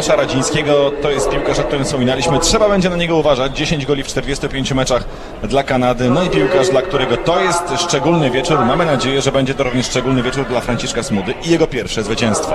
Tomasza Radzińskiego. To jest piłkarz, o którym wspominaliśmy. Trzeba będzie na niego uważać. 10 goli w 45 meczach dla Kanady. No i piłkarz, dla którego to jest szczególny wieczór. Mamy nadzieję, że będzie to również szczególny wieczór dla Franciszka Smudy i jego pierwsze zwycięstwo.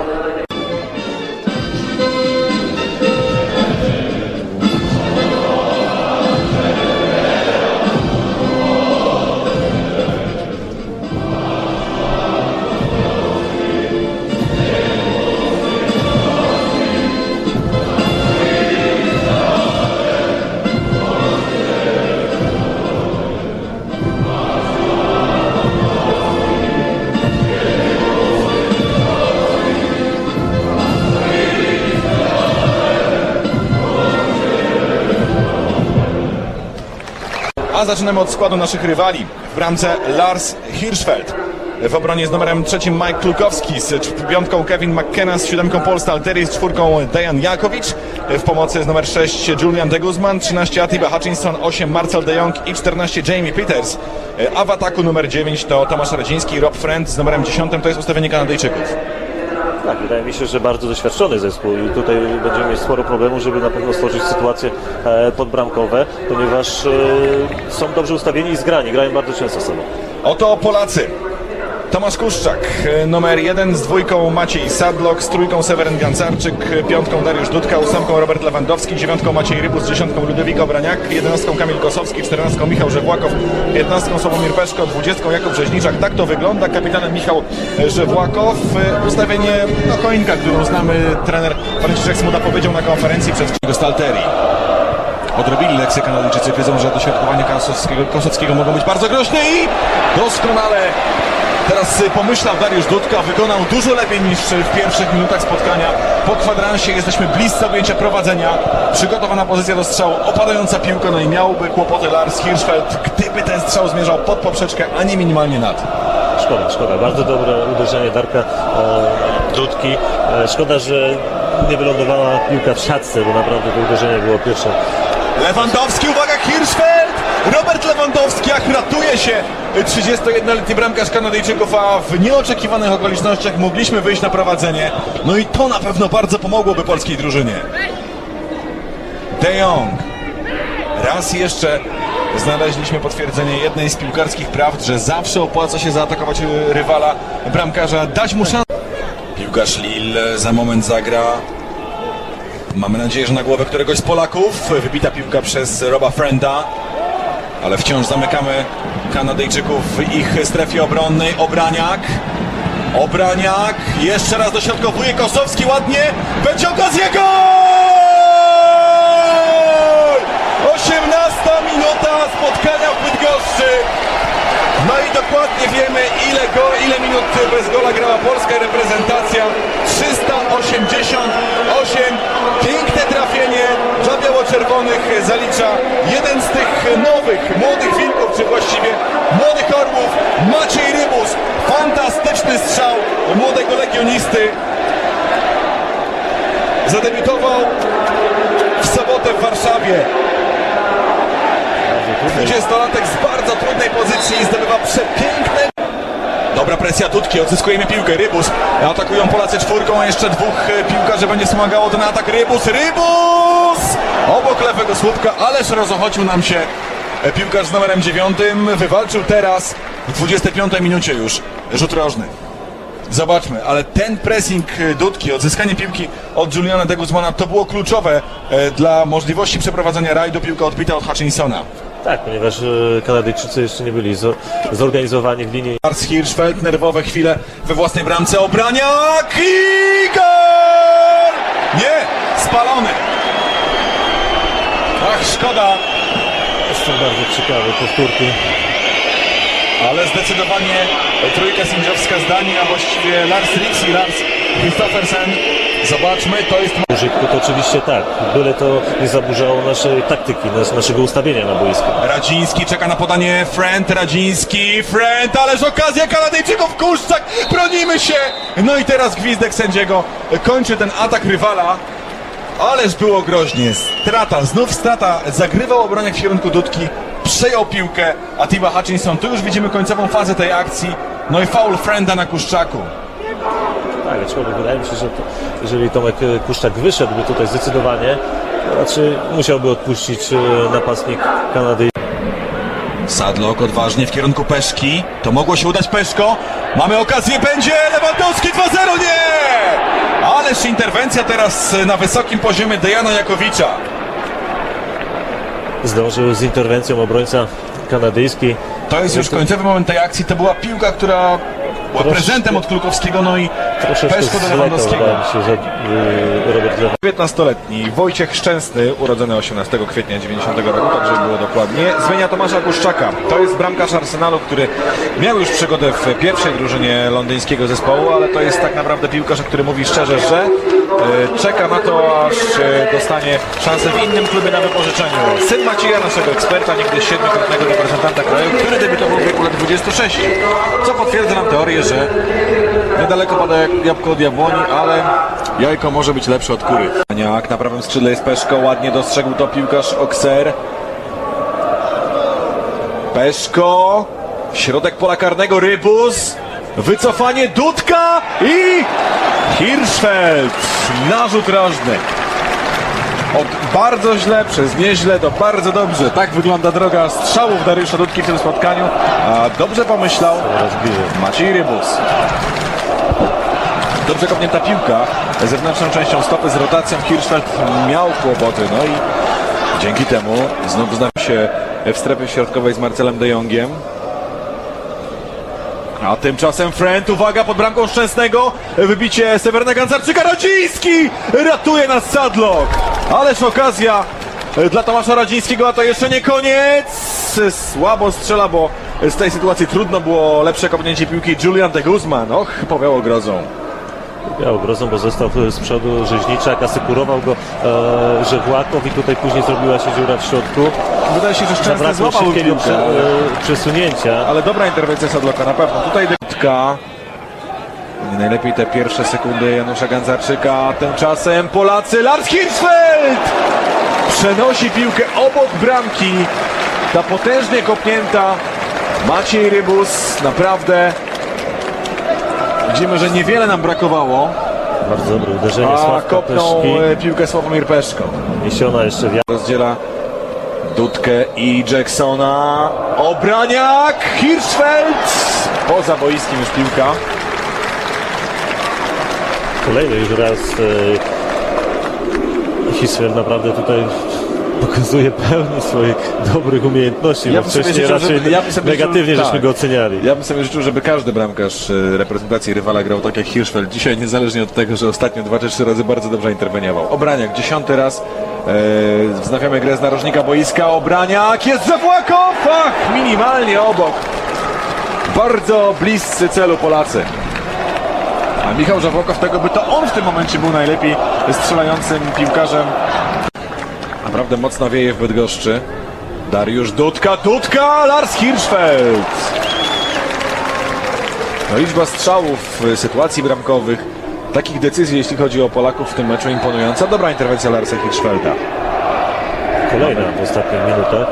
A zaczynamy od składu naszych rywali. W bramce Lars Hirschfeld. W obronie z numerem trzecim Mike Klukowski, z piątką Kevin McKenna, z siódemką Paul Stalteri, z czwórką Dejan Jakowicz. W pomocy jest numer 6 Julian de Guzman, 13 Atiba Hutchinson, 8 Marcel de Jong i 14 Jamie Peters. A w ataku numer 9 to Tomasz Radziński, Rob Friend z numerem 10 to jest ustawienie Kanadyjczyków. Tak, wydaje mi się, że bardzo doświadczony zespół i tutaj będziemy mieć sporo problemów, żeby na pewno stworzyć sytuacje e, podbramkowe, ponieważ e, są dobrze ustawieni i zgrani, grają bardzo często sobą. Oto Polacy. Tomasz Kuszczak, e, numer jeden z dwójką Maciej Sadlok, z trójką Seweryn Gancarczyk, e, piątką Dariusz Dudka, ósemką Robert Lewandowski, dziewiątką Maciej Rybus, dziesiątką Ludwik Obraniak, jedenastką Kamil Kosowski, czternastką Michał Żewłakow, piętnastką Sławomir Peszko, dwudziestką Jakub Rzeźniczak. Tak to wygląda. Kapitanem Michał Żewłakow. E, Ustawienie no, koinka, którą znamy, trener Franciszek Smuda powiedział na konferencji przed Stalteri. Odrobili lekcję Kanadyjczycy, wiedzą, że doświadkowania Kosowskiego, Kosowskiego mogą być bardzo groźne i doskonale teraz y, pomyślał Dariusz Dudka, wykonał dużo lepiej niż w pierwszych minutach spotkania. Po kwadransie jesteśmy bliscy objęcia prowadzenia. Przygotowana pozycja do strzału, opadająca piłka, no i miałby kłopoty Lars Hirschfeld, gdyby ten strzał zmierzał pod poprzeczkę, a nie minimalnie nad. Szkoda, szkoda. Bardzo dobre uderzenie Darka e, Dudki. E, szkoda, że nie wylądowała piłka w siatce, bo naprawdę to uderzenie było pierwsze. Lewandowski, uwaga, Hirschfeld! Robert Lewandowski jak ratuje się 31-letni bramkarz Kanadyjczyków, a w nieoczekiwanych okolicznościach mogliśmy wyjść na prowadzenie. No i to na pewno bardzo pomogłoby polskiej drużynie. De Jong. Raz jeszcze znaleźliśmy potwierdzenie jednej z piłkarskich prawd, że zawsze opłaca się zaatakować rywala, bramkarza, dać mu szansę. Piłkarz Lille za moment zagra Mamy nadzieję, że na głowę któregoś z Polaków. Wybita piłka przez Roba Frenda. Ale wciąż zamykamy Kanadyjczyków w ich strefie obronnej. Obraniak. Obraniak. Jeszcze raz dośrodkowuje Kosowski ładnie. Będzie okazja gol! 18 minuta spotkania w Bydgoszczy. No i dokładnie wiemy ile, go, ile minut bez gola grała nowych, młodych wilków, czy właściwie młodych orłów, Maciej Rybus. Fantastyczny strzał młodego legionisty. Zadebiutował w sobotę w Warszawie. Bardzo trudne. 20-latek z bardzo trudnej pozycji zdobywa przepiękne. Dobra presja Dudki, odzyskujemy piłkę. Rybus. Atakują Polacy czwórką, jeszcze dwóch e, piłkarzy będzie wspomagało ten atak. Rybus, Rybus! Słupka, ależ rozochodził nam się e, piłkarz z numerem dziewiątym. Wywalczył teraz w 25 minucie już rzut rożny. Zobaczmy, ale ten pressing e, Dudki, odzyskanie piłki od Juliana de Guzmana to było kluczowe e, dla możliwości przeprowadzenia rajdu. Piłka odbita od Hutchinsona. Tak, ponieważ Kanadyjczycy jeszcze nie byli zo- zorganizowani w linii Lars Hirschfeld, nerwowe chwile we własnej bramce, obraniak i gol! Nie, spalony. Ach, szkoda, Są bardzo ciekawe powtórki. ale zdecydowanie trójka sędziowska zdanie, a właściwie Lars Ritz i Lars Christoffersen. Zobaczmy, to jest Użytku to oczywiście tak, byle to nie zaburzało naszej taktyki, nas, naszego ustawienia na boisku. Radziński czeka na podanie Friend, Radziński, Friend, ależ okazja Kanadyjczyków, Kuszczak, bronimy się! No i teraz gwizdek sędziego kończy ten atak rywala. Ależ było groźnie, strata, znów strata, zagrywał obroniak w kierunku Dudki, przejął piłkę, a Tiba Hutchinson, tu już widzimy końcową fazę tej akcji, no i faul Frienda na Kuszczaku. Tak, aczkolwiek wydaje mi się, że to, jeżeli Tomek e, Kuszczak wyszedłby tutaj zdecydowanie, to raczej musiałby odpuścić e, napastnik Kanady. Sadlok odważnie w kierunku Peszki. To mogło się udać Peszko. Mamy okazję, będzie Lewandowski 2-0, nie! Ależ interwencja teraz na wysokim poziomie Dejana Jakowicza. Zdążył z interwencją obrońca kanadyjski. To jest już końcowy moment tej akcji. To była piłka, która była Troszkę- prezentem od Królkowskiego, no i Peszko do Lewandowskiego. się, że e, Robert Lewandowski. 19-letni Wojciech Szczęsny, urodzony 18 kwietnia 90 roku, tak żeby było dokładnie, zmienia Tomasza Guszczaka. To jest bramkarz Arsenalu, który miał już przygodę w pierwszej drużynie londyńskiego zespołu, ale to jest tak naprawdę piłkarz, który mówi szczerze, że czeka na to, aż e, dostanie szansę w innym klubie na wypożyczeniu. Syn Macieja, naszego eksperta, niegdyś siedmiokrotnego reprezentanta kraju, który debiutował w wieku lat 26. Co potwierdza nam teorię, że niedaleko pada jak jabłko od jabłoni, ale jajko może być lepsze od kury. Aniak na prawym skrzydle jest Peszko, ładnie dostrzegł to piłkarz Okser. Peszko, środek pola karnego Rybus, wycofanie Dudka i Hirschfeld, narzut rożny. Od bardzo źle przez nieźle do bardzo dobrze. Tak wygląda droga strzałów Dariusza Dudki w tym spotkaniu. A dobrze pomyślał. Maciej Rybus. Dobrze kopnięta piłka zewnętrzną częścią stopy z rotacją. Hirschfeld miał kłopoty, no i dzięki temu znów znamy się w strefie środkowej z Marcelem de Jongiem. A tymczasem Friend, uwaga, pod bramką Szczęsnego, wybicie Sewerna Gancarczyka, Radziński ratuje nas Sadlock. Ależ okazja dla Tomasza Radzińskiego, a to jeszcze nie koniec. Słabo strzela, bo z tej sytuacji trudno było lepsze kopnięcie piłki. Julian de Guzman, och, powiało grozą. Miał grozą, bo został z przodu Rzeźniczak, asykurował go e, Żewłakow i tutaj później zrobiła się dziura w środku. Wydaje się, że Szczęsny Zabrakło złapał szybkiego prze, e, przesunięcia. ale dobra interwencja Sadlocka na pewno. Tutaj Dybka. Nie najlepiej te pierwsze sekundy Janusza Gancarczyka. Tymczasem Polacy Lars Hirschfeld przenosi piłkę obok bramki. Ta potężnie kopnięta Maciej Rybus. Naprawdę widzimy, że niewiele nam brakowało, Bardzo dobre uderzenie a Sławka kopnął Peszki. e, piłkę Sławomir Peszko. Niesiona jeszcze wiatr. Rozdziela Dudkę i Jacksona. Obraniak! Hirschfeld! Poza boiskiem już piłka. Kolejny już raz e, Hisler naprawdę tutaj pokazuje pełnię swoich dobrych umiejętności, Ja bo wcześniej życzył, raczej żeby- ja negatywnie życzył- żeśmy tak. go oceniali. Ja bym sobie życzył, żeby każdy bramkarz e, reprezentacji rywala grał tak jak Hirschfeld. Dzisiaj niezależnie od tego, że ostatnio dwa czy trzy razy bardzo dobrze interweniował. Obraniak, dziesiąty raz. E, wznawiamy grę z narożnika boiska. Obraniak jest Zawłakow! Ach, minimalnie obok. Bardzo bliscy celu Polacy. A Michał Żawłokow tego by to on w tym momencie był najlepiej strzelającym piłkarzem. Naprawdę mocno wieje w Bydgoszczy. Dariusz Dudka, Dudka, Lars Hirschfeld. No, liczba strzałów, sytuacji bramkowych, takich decyzji, jeśli chodzi o Polaków w tym meczu imponująca. Dobra interwencja Larsa Hirschfelda. Kolejna w ostatnich minutach.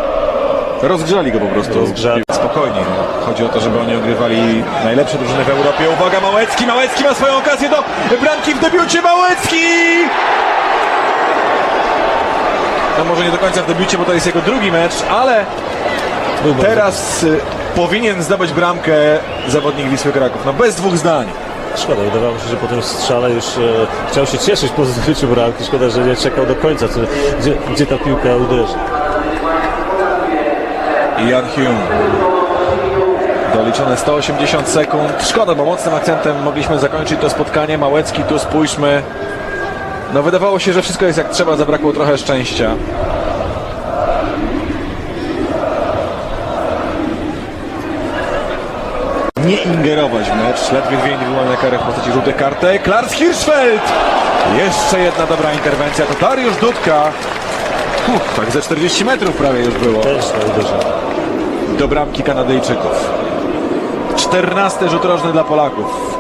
Rozgrzali go po prostu. Rozgrzali. Spokojnie. No. Chodzi o to, żeby oni ogrywali najlepsze drużyny w Europie. Uwaga, Małecki! Małecki ma swoją okazję do bramki w debiucie. Małecki! Może nie do końca w debiucie, bo to jest jego drugi mecz, ale Był teraz y, powinien zdobyć bramkę zawodnik Wisły Kraków. No bez dwóch zdań. Szkoda, wydawało mi się, że po tym strzale już e, chciał się cieszyć po zdobyciu bramki. Szkoda, że nie czekał do końca, co, gdzie, gdzie ta piłka uderzy. I Jan Hume. Doliczone 180 sekund. Szkoda, bo mocnym akcentem mogliśmy zakończyć to spotkanie. Małecki, tu spójrzmy. No wydawało się, że wszystko jest jak trzeba, zabrakło trochę szczęścia. Nie ingerować w mecz. Ledwie dwie indywidualne kary w postaci żółtych kartek. Lars Hirschfeld! Jeszcze jedna dobra interwencja. To Dariusz Dudka. Uff, tak ze 40 metrów prawie już było Też do bramki Kanadyjczyków. 14 rzut rożny dla Polaków.